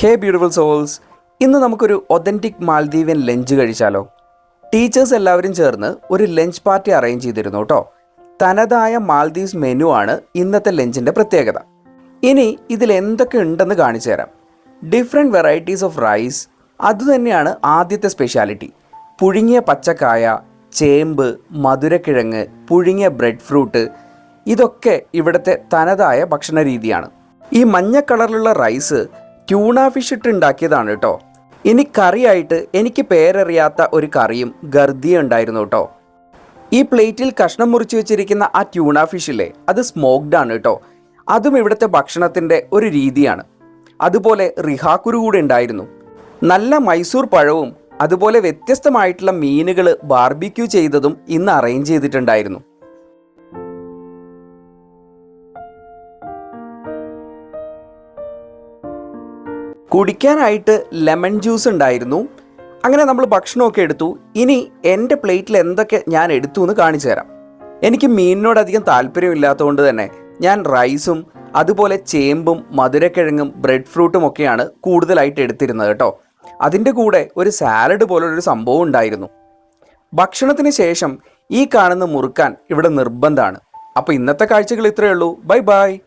ഹേ beautiful souls ഇന്ന് നമുക്കൊരു authentic Maldivian lunch കഴിച്ചാലോ? ടീച്ചേഴ്സ് എല്ലാവരും ചേർന്ന് ഒരു ലഞ്ച് പാർട്ടി അറേഞ്ച് ചെയ്തിരുന്നു കേട്ടോ തനതായ മാൽദ്വീപ്സ് മെനു ആണ് ഇന്നത്തെ ലഞ്ചിന്റെ പ്രത്യേകത. ഇനി ഇതിൽ എന്തൊക്കെ ഉണ്ടെന്ന് കാണിച്ചു തരാം. ഡിഫറെന്റ് വെറൈറ്റീസ് ഓഫ് റൈസ് അതുതന്നെയാണ് ആദ്യത്തെ സ്പെഷ്യാലിറ്റി പുഴുങ്ങിയ പച്ചക്കായ ചേമ്പ് മധുരക്കിഴങ്ങ് പുഴുങ്ങിയ ബ്രെഡ് ഫ്രൂട്ട് ഇതൊക്കെ ഇവിടുത്തെ തനതായ ഭക്ഷണ രീതിയാണ് ഈ മഞ്ഞ കളറിലുള്ള റൈസ് ട്യൂണ ഫിഷ് ഇട്ട് ഉണ്ടാക്കിയതാണ് കേട്ടോ ഇനി കറിയായിട്ട് എനിക്ക് പേരറിയാത്ത ഒരു കറിയും ഗർദിയ ഉണ്ടായിരുന്നു കേട്ടോ ഈ പ്ലേറ്റിൽ കഷ്ണം മുറിച്ച് വെച്ചിരിക്കുന്ന ആ ട്യൂണ ഫിഷില്ലേ അത് സ്മോക്ഡ് ആണ് കേട്ടോ അതും ഇവിടുത്തെ ഭക്ഷണത്തിന്റെ ഒരു രീതിയാണ്. അതുപോലെ റിഹാക്കുരു കൂടെ ഉണ്ടായിരുന്നു. നല്ല മൈസൂർ പഴവും അതുപോലെ വ്യത്യസ്തമായിട്ടുള്ള മീനുകൾ ബാർബിക്യൂ ചെയ്തതും ഇന്ന് അറേഞ്ച് ചെയ്തിട്ടുണ്ടായിരുന്നു. കുടിക്കാനായിട്ട് ലെമൺ ജ്യൂസ് ഉണ്ടായിരുന്നു. അങ്ങനെ നമ്മൾ ഭക്ഷണമൊക്കെ എടുത്തു. ഇനി എന്റെ പ്ലേറ്റിൽ എന്തൊക്കെ ഞാൻ എടുത്തു എന്ന് കാണിച്ചു തരാം. എനിക്ക് മീനിനോട് അധികം താല്പര്യമില്ലാത്തതുകൊണ്ട് തന്നെ ഞാൻ റൈസും അതുപോലെ ചേമ്പും മധുരക്കിഴങ്ങും ബ്രെഡ് ഫ്രൂട്ടും ഒക്കെയാണ് കൂടുതലായിട്ട് എടുത്തിരുന്നത് കേട്ടോ. അതിന്റെ കൂടെ ഒരു സാലഡ് പോലൊരു സംഭവം ഉണ്ടായിരുന്നു. ഭക്ഷണത്തിന് ശേഷം ഈ കാണുന്ന മുറുക്കാൻ ഇവിടെ നിർബന്ധമാണ്. അപ്പോൾ ഇന്നത്തെ കാഴ്ചകൾ ഇത്രയേ ഉള്ളൂ. Bye bye.